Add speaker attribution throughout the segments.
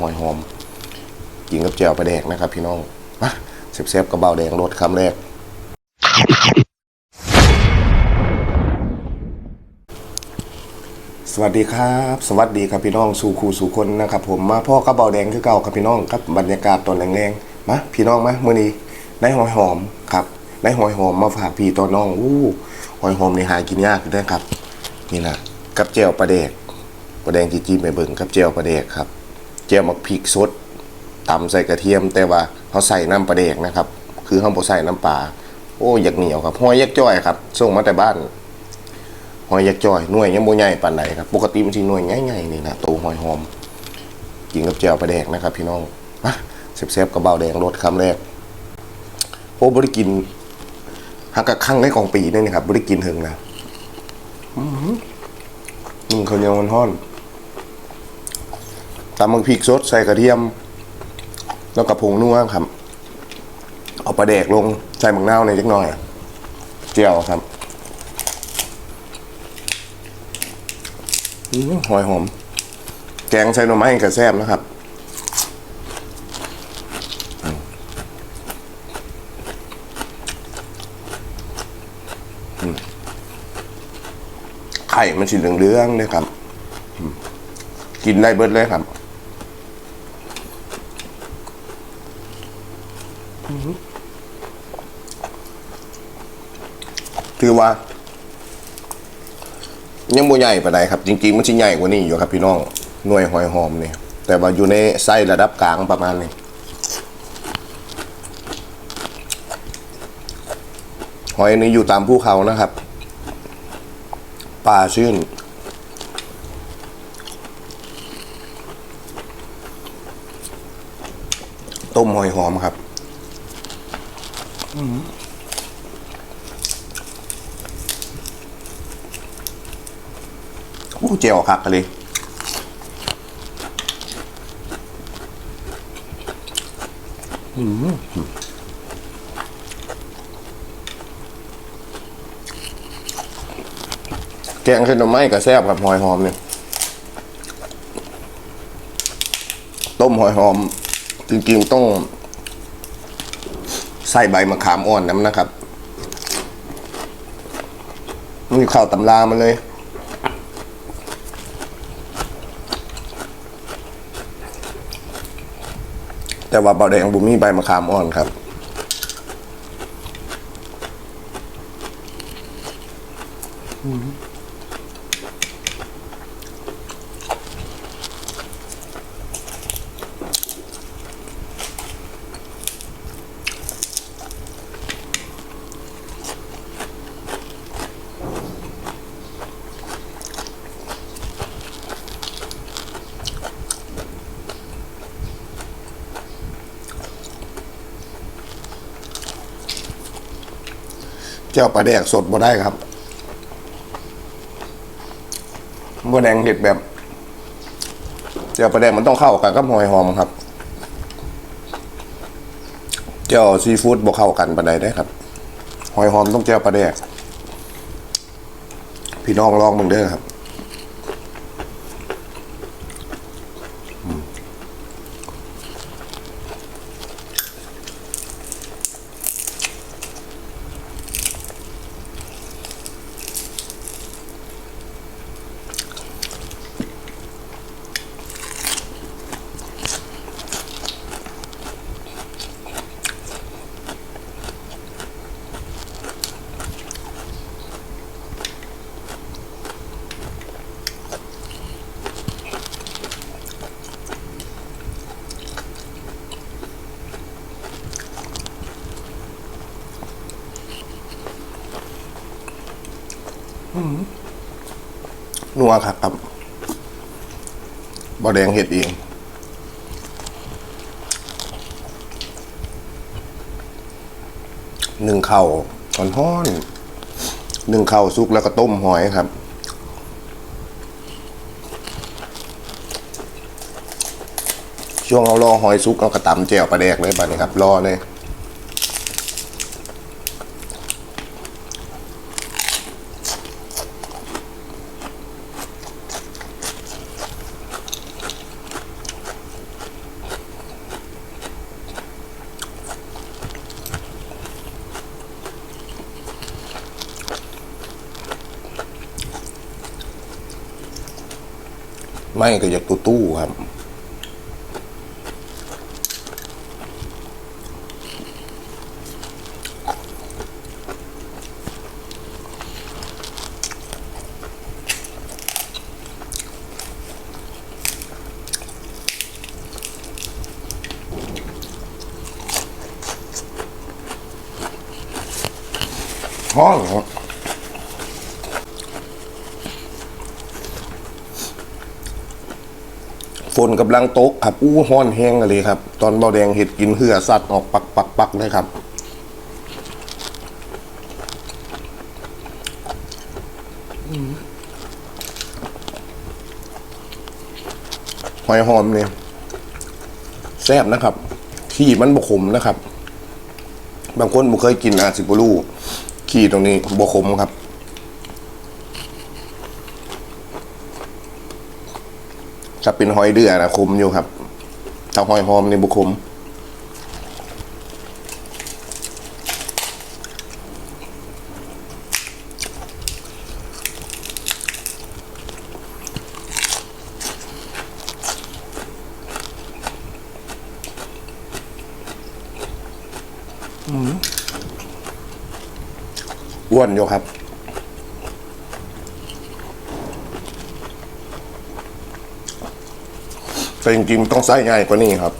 Speaker 1: หอยหอมกินกับแจ่วปลาแดกนะครับ พี่น้องมาเซฟๆกระเบาแดงรสคำแรกสวัสดีครับ สวัสดีครับพี่น้องสู่ครูสู่คนนะครับ ผมมาพ่อกระเบาแดงคือเก่าครับพี่น้องกับบรรยากาศตอนแรงๆมาพี่น้องมาเมื่อนี้ได้หอยหอมครับได้หอยหอมมาฝากพี่ตอนน้องอู้หอยหอมนี่หากินยากอยู่ด้วยครับ นี่นะกับแจ่วปลาแดกปลาแดงจีจีไปเบิ่งกับแจ่วปลาแดกครับ แจ่วมักพริกสดตำใส่กระเทียม แต่ว่าเขาใส่น้ำปลาแดกนะครับ คือเขาบ่ใส่น้ำปลาโอ้อยากเหนียวครับห้อยยักจ้อยครับส่งมาแต่บ้านหอยยักษ์จอยหน่วยยังบ่ใหญ่ปานใดครับปกติมันสิหน่วยใหญ่ๆนี่นะตัวหอยหอมกินกับแจ่วปลาแดกนะครับ พี่น้องมาแซ่บๆกับเบาแดงรสคำแรกโอ้บ่ได้กินหักกะครั้งในกองปีนี่นะครับบ่ได้กินถึงนะอือหือนึ่งข้าเหนียวมันฮ้อน ตำมักพริกสดใส่กระเทียม แล้วก็ผงนัวครับ เอาปลาแดกลงใส่หมักนาในอยจักน่อย เจียวครับหอยหอม แกงใส่หน่อไม้กับแซ่บนะครับไข่มันสีเหลืองๆเลยครับ กินได้เบิดเลยครับ อื้อหือถือว่า ยังบ่ใหญ่ปานใดครับ จริง ๆ มันสิใหญ่กว่านี้อยู่ครับ พี่น้องหน่วยหอยหอมนี่แต่ว่าอยู่ในไส้ระดับกลางประมาณนี้หอยนี้อยู่ตามภูเขานะครับป่าชื่นต้มหอยหอมครับ โอ้เจียวคักเลยอืมแกงเส้นหน่อไม้กับแซ่บกับหอยหอมเนี่ยต้มหอยหอมจริงๆต้อง ใส่ใบมะขามอ่อนน้ำนะครับนี่ข้าวตำรามันเลย แต่ว่าเบาแดงบุมีใบมะขามอ่อนครับ เจ้าปลาแดกสดบ่ได้ครับบัวแดงเห็ดแบบ เจ้าปลาแดกมันต้องเข้ากันกับหอยหอมครับ เจ้าซีฟู้ดบ่เข้ากันปานใดได้ครับ หอยหอมต้องเจ้าปลาแดก พี่น้องลองมึงเด้อครับ นัวครับครับบอแดงเห็ดเองหนึ่งเข่าตอนห้อนหนึ่งเข่าซุกแล้วก็ต้มหอยครับ ช่วงเรารอหอยซุกเอากระตำแจ่วปลาแดกเลยบัดนี้ครับ รอเลย ไม่ก็อยากตู้ตู้ครับ ฝนกำลังตกครับอู้ห้อนแห้งเลยครับ ตอนเบาแดงเห็ดกินเหือสัตว์ออกปักปักปักเลยครับหอยหอมเนี่ยแซ่บนะครับ ขี้มันบกขมนะครับ บางคนบ่เคยกินอาจสิบรูขี้ตรงนี้บกขมครับ จะเป็นหอยเดือนะคมอยู่ครับถ้าหอยหอมนี่บุคมอ้วนอยู่ครับ แต่จริงๆต้องไส้ง่ายกว่านี้ครับ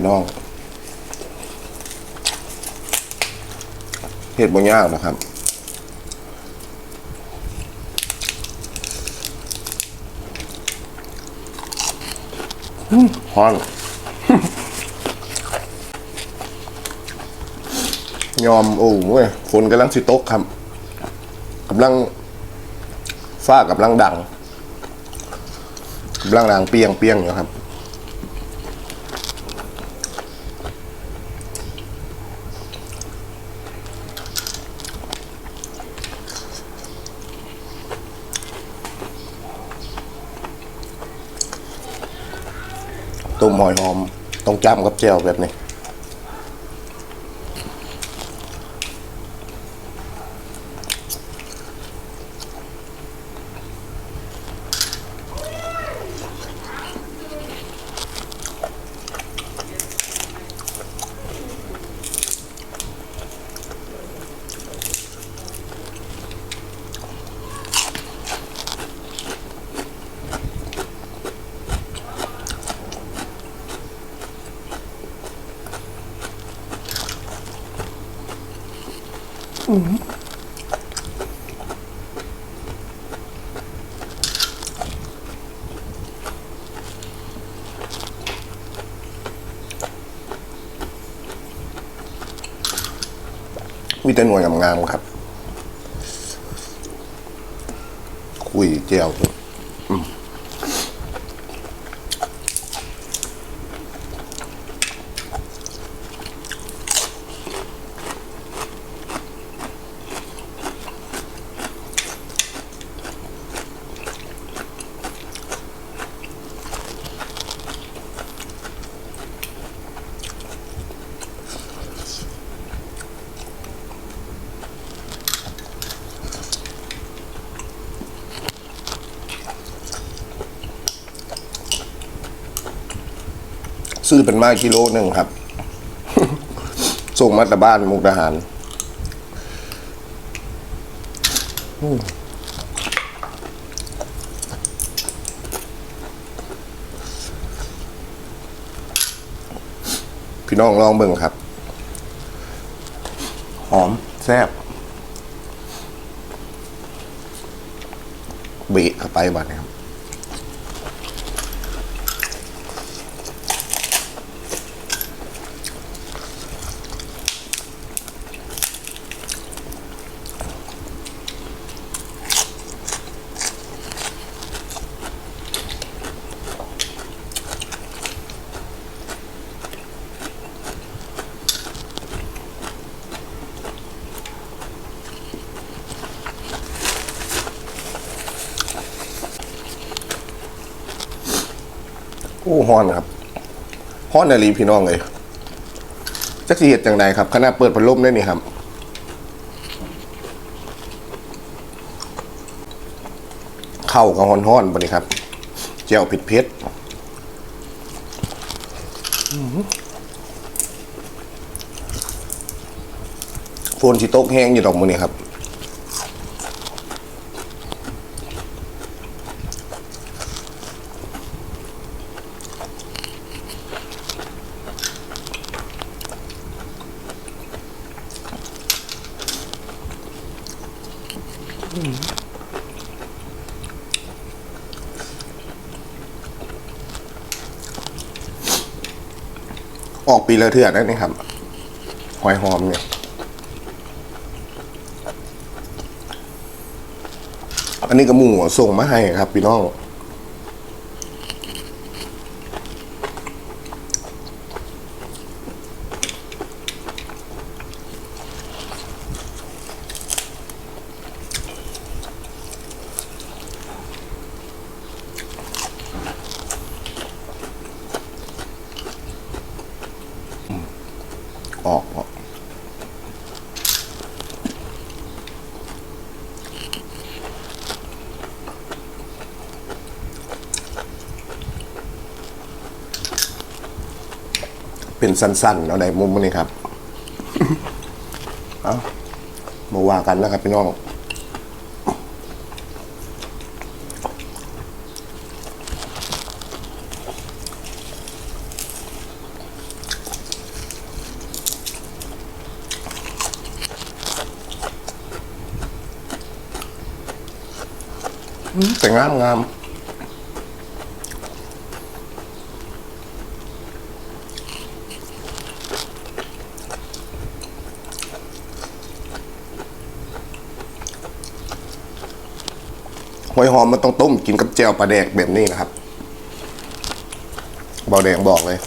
Speaker 1: พี่น้องเห็ดบ่ยากนะครับอืมฮ้อนยอมโอ้ยฝนกำลังสิตกครับกำลังฟ้ากำลังดังกำลังดังเปียงเปียงอยู่ครับ ต้มหอยหอมต้องจ้ำกับแจ่วแบบนี้ มีแต่หน่วยงามๆครับ คุยเจียว ซื้อเป็นมากิโลหนึ่งครับ ส่งมามาแต่บ้านมุกดาหารอืมพี่น้องลองเบิ่งครับ หอม แซ่บเบะเข้าไปบัดนี้ อ้ฮ้อนครับฮ้อนนาลีพี่น้องเลยจักสิเหตุจังใดครับขณะเปิดพัดลมได้นี่ครับเข้ากับฮ้อนฮอนๆบัดนี้ครับเจียวผิดเพชรฝนชิตกแห้งอยู่ดอกมือนี่ครับ ออกปีละเทื่อได้นี่ครับ หอยหอมเนี่ยอันนี้ก็หมูส่งมาให้ครับ พี่น้อง ออกออก เป็นสั้นๆเอาไหนมุมนี่ครับ เอามาว่ากันนะครับพี่น้องแต่งามงามหอยหอ มันต้องต้มกินกับแจ่วปลาแดกแบบนี้นะครับเบาแดงบอกเลย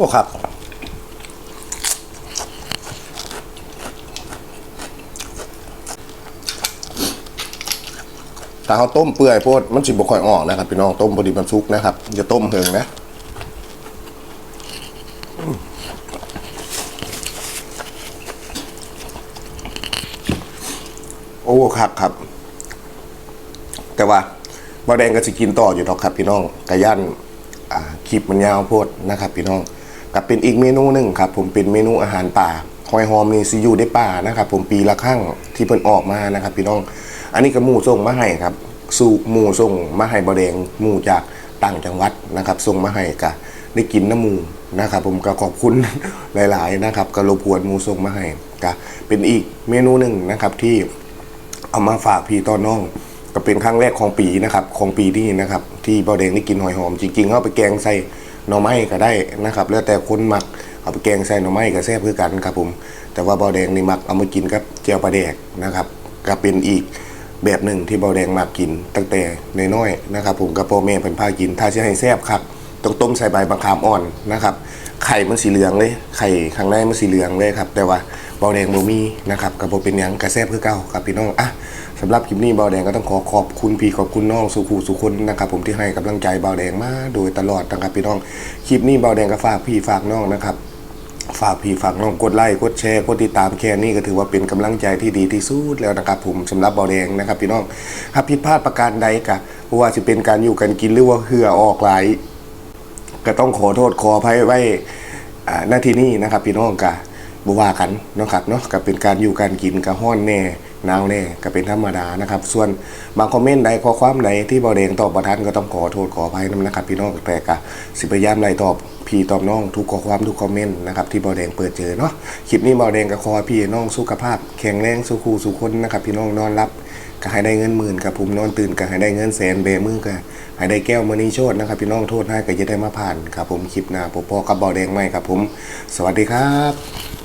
Speaker 1: อ้ครับ ถ้าเขาต้มเปื่อยโพดมันสิบ่ค่อยออกนะครับ พี่น้องต้มพอดีมันสุกนะครับอย่าต้มเพิงนะโอ้ครับครับ แต่ว่าบาแดงก็สิกินต่ออยู่ดอกครับพี่น้องกระยันอ่าคลิปมันยาวโพดนะครับ พี่น้อง กับเป็นอีกเมนูหนึ่งครับผมเป็นเมนูอาหารป่าหอยหอมนี่ซิอยู่ในป่านะครับผมปีละครั้งที่เพิ่นออกมานะครับ พี่น้อง อันนี้ก็หมูส่งมาให้ครับ สู่หมูส่งมาให้บาแดงหมูจากต่างจังหวัดนะครับส่งมาให้กะได้กินน้ำหมูนะครับผมก็ขอบคุณหลาย ๆ นะครับก็รบกวนหมูส่งมาให้กะเป็นอีกเมนูหนึ่งนะครับที่เอามาฝากพี่ต้อนน้องก็เป็นครั้งแรกของปีนะครับของปีนี้นะครับ ที่บาแดงได้กินหอยหอมจริงๆเอาไปแกงใส่ หน่อไม้ก็ได้นะครับ แล้วแต่คนมักเอาไปแกงใส่หน่อไม้ก็แซ่บเพื่อกันครับผม แต่ว่าเบาแดงนี่มักเอามากินกับเจียวปลาแดกนะครับก็เป็นอีกแบบหนึ่งที่เบาแดงมากกินตั้งแต่ในน้อยนะครับ ผมกับพ่อแม่เป็นผ้ากิน ถ้าจะให้แซ่บครับต้องต้มใส่ใบมะขามอ่อนนะครับ ไข่มันสีเหลืองเลย ไข่ข้างในมันสีเหลืองเลยครับ แต่ว่า เบาแดงโมมีนะครับกับโบเป็นยังกระแซบคือเก่าครับพี่น้องอะสำหรับคลิปนี้เบาแดงก็ต้องขอขอบคุณพี่ขอบคุณน้องสุขูสุคนนะครับผมที่ให้กำลังใจเบาแดงมาโดยตลอดนะครับพี่น้องคลิปนี้เบาแดงก็ฝากพี่ฝากน้องนะครับฝากพี่ฝากน้องกดไลค์กดแชร์กดติดตามแค่นี้ก็ถือว่าเป็นกำลังใจที่ดีที่สุดแล้วนะครับผมสำหรับเบาแดงนะครับพี่น้องถ้าผิดพลาดประการใดกะว่าจะเป็นการอยู่กันกินหรือว่าเหือออกหลายก็ต้องขอโทษขออภัยไว้หน้าที่นี้นะครับพี่น้องกะ บว่ากันเนาะครับเนาะก็เป็นการอยู่การกินกับห้อนแน่หนาวแน่ก็เป็นธรรมดานะครับ ส่วนบางคอมเมนต์ใดข้อความใดที่บอแดงตอบประทันก็ต้องขอโทษขออภัยนะครับ พี่น้องแต่กะสิพยายามไล่ตอบพี่ตอบน้องทุกข้อความทุกคอมเมนต์นะครับที่บอแดงเปิดเจอเนาะคลิปนี้บอแดงก็ขอพี่น้องสุขภาพ แข็งแรงสุขูสุคนนะครับ พี่น้องนอนรับก็ให้ได้เงินหมื่นกับผมนอนตื่นก็ให้ได้เงินแสนเบมือก็ให้ได้แก้วมณีโชดนะครับ พี่น้องโทษให้ก็จะได้มาผ่านครับผมคลิปหน้าผมพ่อกับบาแดงไหมครับผม สวัสดีครับ